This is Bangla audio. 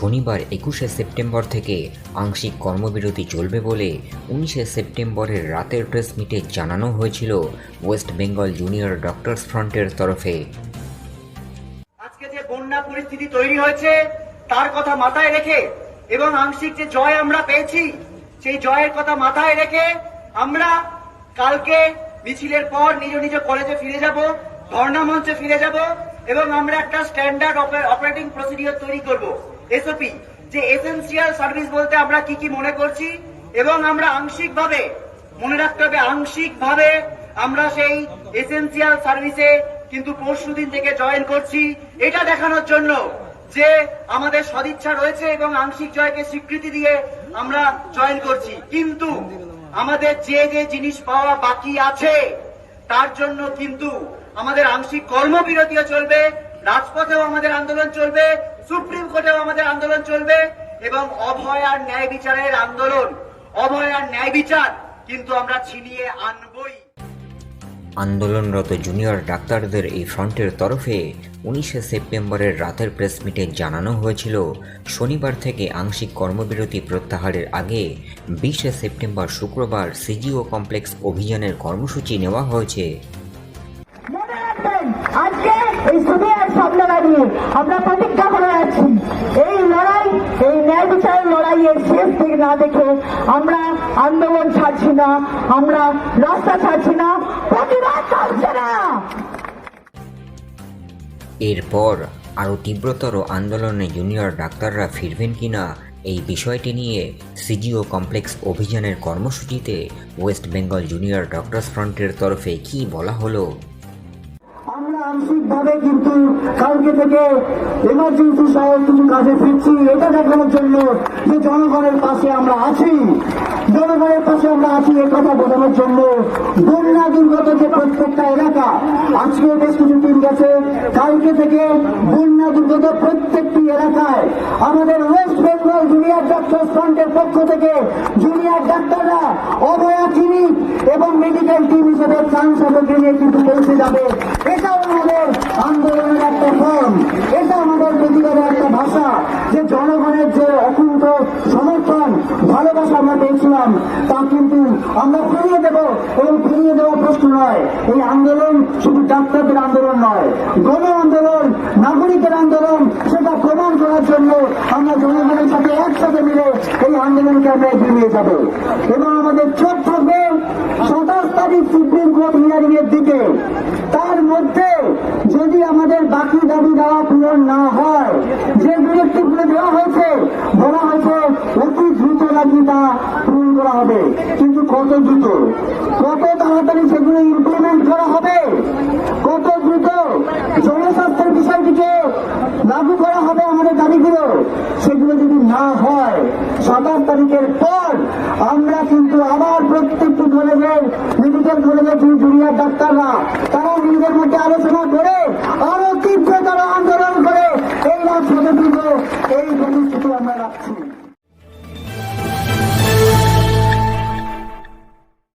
শনিবার একুশে সেপ্টেম্বর থেকে আংশিক কর্মবিরতি চলবে বলে উনিশে সেপ্টেম্বরের রাতের প্রেস মিটে জানানো হয়েছিল ওয়েস্ট বেঙ্গল জুনিয়র ডক্টরস ফ্রন্টের তরফে। আজকে যে বন্যা পরিস্থিতি তৈরি হয়েছে, তার কথা মাথায় রেখে এবং আংশিক যে জয় আমরা পেয়েছি, সেই জয়ের কথা মাথায় রেখে আমরা কালকে মিছিলের পর নিজ নিজ কলেজে ফিরে যাব, ধর্ণা মঞ্চে ফিরে যাব এবং আমরা একটা স্ট্যান্ডার্ড অপারেটিং প্রসিডিওর তৈরি করব। এসওপি যে এসেন্সিয়াল সার্ভিস বলতে আমরা কি কি মনে করছি? এবং আমরা আংশিকভাবে, মনে রাখতে হবে, আংশিকভাবে আমরা সেই এসেন্সিয়াল সার্ভিসে কিন্তু পরশু দিন থেকে জয়েন করছি। এটা দেখানোর জন্য যে আমাদের সদিচ্ছা রয়েছে এবং আংশিক জয়কে স্বীকৃতি দিয়ে আমরা জয়েন করছি। কিন্তু আমাদের যে যে জিনিস পাওয়া বাকি আছে, তার জন্য কিন্তু আমাদের আংশিক কর্মবিরতিও চলবে রাজপথেও আমাদের আন্দোলন চলবে, সুপ্রিম কোর্টেও আমাদের আন্দোলন চলবে, এবং অভয় আর ন্যায় বিচারের আন্দোলন। অভয় আর ন্যায় বিচার কিন্তু আমরা ছিনিয়ে আনবই। আন্দোলনরত জুনিয়র ডাক্তারদের এই ফ্রন্টের তরফে উনিশে সেপ্টেম্বরের রাতের প্রেস মিটে জানানো হয়েছিল, শনিবার থেকে আংশিক কর্মবিরতি প্রত্যাহারের আগে বিশে সেপ্টেম্বর শুক্রবার সিজিও কমপ্লেক্স অভিযানের কর্মসূচি নেওয়া হয়েছে। আজকে এই সুবিধার সামনে দাঁড়িয়ে আমরা প্রতিজ্ঞা করে যাচ্ছি এই লড়াই, এই ন্যায় বিচারের লড়াইয়ের শেষ দিক না দেখে আমরা আন্দোলন ছাড়ছি না, আমরা রাস্তা ছাড়ছি না, প্রতিবাদ ছাড়ছে না। এরপর আরও তীব্রতর আন্দোলনে জুনিয়র ডাক্তাররা ফিরবেন কিনা এই বিষয়টি নিয়ে সিজিও কমপ্লেক্স অভিযানের কর্মসূচিতে ওয়েস্ট বেঙ্গল জুনিয়র ডক্টরস ফ্রন্টের তরফে কি বলা হলো? আংশিকভাবে কিন্তু কালকে থেকে এমার্জেন্সি সহ কিছু কাজে ফিরছি। এটা দেখানোর জন্য যে জনগণের পাশে আমরা আছি। জনগণের পাশে আমরা আছি এ কথা বোঝানোর জন্য। বন্যা দুর্গত যে প্রত্যেকটা এলাকা, আজকে বেশ কিছু দিন গেছে। কালকে থেকে বন্যা দুর্গত প্রত্যেকটি এলাকায় আমাদের ওয়েস্ট বেঙ্গল জুনিয়র ডাক্তার ফ্রন্টের পক্ষ থেকে জুনিয়র ডাক্তাররা অভয়া ক্লিনিক এবং মেডিকেল টিম হিসেবে ত্রাণ সামগ্রী নিয়ে কিন্তু পৌঁছে যাবে। এটাও আমাদের আন্দোলনের একটা ফর্ম। এটা আমাদের প্রতিবাদের একটা ভাষা যে জনগণের যে অকুণ্ঠ সমর্থন, ভালোবাসা আমরা পেয়েছিলাম, তা কিন্তু আমরা ফিরিয়ে দেব এবং ফিরিয়ে দেওয়ার প্রশ্ন নয়। এই আন্দোলন শুধু ডাক্তারদের আন্দোলন নয়, গণ আন্দোলন, নাগরিকের আন্দোলন, সেটা প্রমাণ করার জন্য আমরা জনগণের সাথে একসাথে মিলে আন্দোলনকে আমরা এগিয়ে নিয়ে যাব। এবং আমাদের চোখ থাকবে সাতাশ তারিখ সুপ্রিম কোর্ট হিয়ারিং এর দিকে, তার মধ্যে যদি আমাদের বাকি দাবি দেওয়া পূরণ না হয়, যে ডিরেক্টিভগুলো দেওয়া হয়েছে, বলা হয়েছে অতি দ্রুত নাকি তা পূরণ করা হবে। কিন্তু কত দ্রুত? কত তাড়াতাড়ি সেগুলো ইমপ্লিমেন্ট সেগুলো যদি না হয়, সাতাশ তারিখের পর আমরা কিন্তু আবার প্রত্যেকটি কলেজের মেডিকেল কলেজের যে জুনিয়ার ডাক্তাররা তারা নিজেদের মধ্যে আলোচনা করে, আরও তীব্রতর আন্দোলন করে। এই রাজপথে কিন্তু এই পরিস্থিতি আমরা রাখছি।